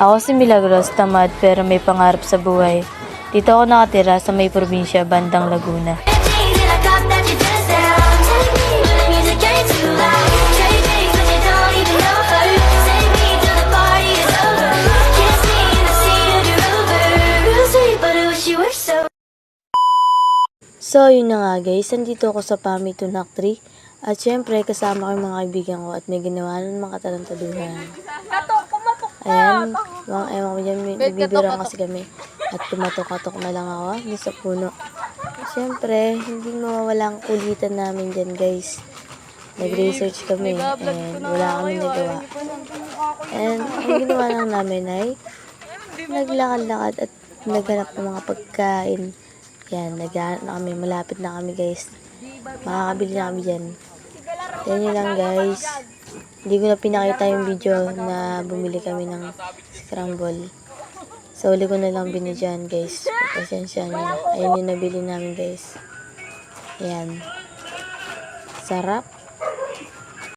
Ako si Milagros, tamad pero may pangarap sa buhay. Dito ako nakatira sa may probinsya, bandang Laguna. So, yun na nga guys, nandito ako sa Pami Tunak Tree. At syempre, kasama ko yung mga kaibigan ko at may ginawa ng mga tarantaduhan. Ayan, mga ewan ko dyan, may nagbibirang kasi kami. At kumatok-katok na lang ako dun sa puno. Syempre, hindi mawawala ang kulitan namin dyan guys. Nag-research kami and wala kami nagawa. And ang ginawa lang namin ay naglakad-lakad at naghanap ng mga pagkain. Yan, naghanap na kami. Malapit na kami guys. Makakabili na kami dyan. Yan nyo lang guys. Hindi ko na pinakita yung video na bumili kami ng scramble. Sa uli ko na lang binidyan guys. Pasensya nyo. Ayun yung nabili namin guys. Yan. Sarap.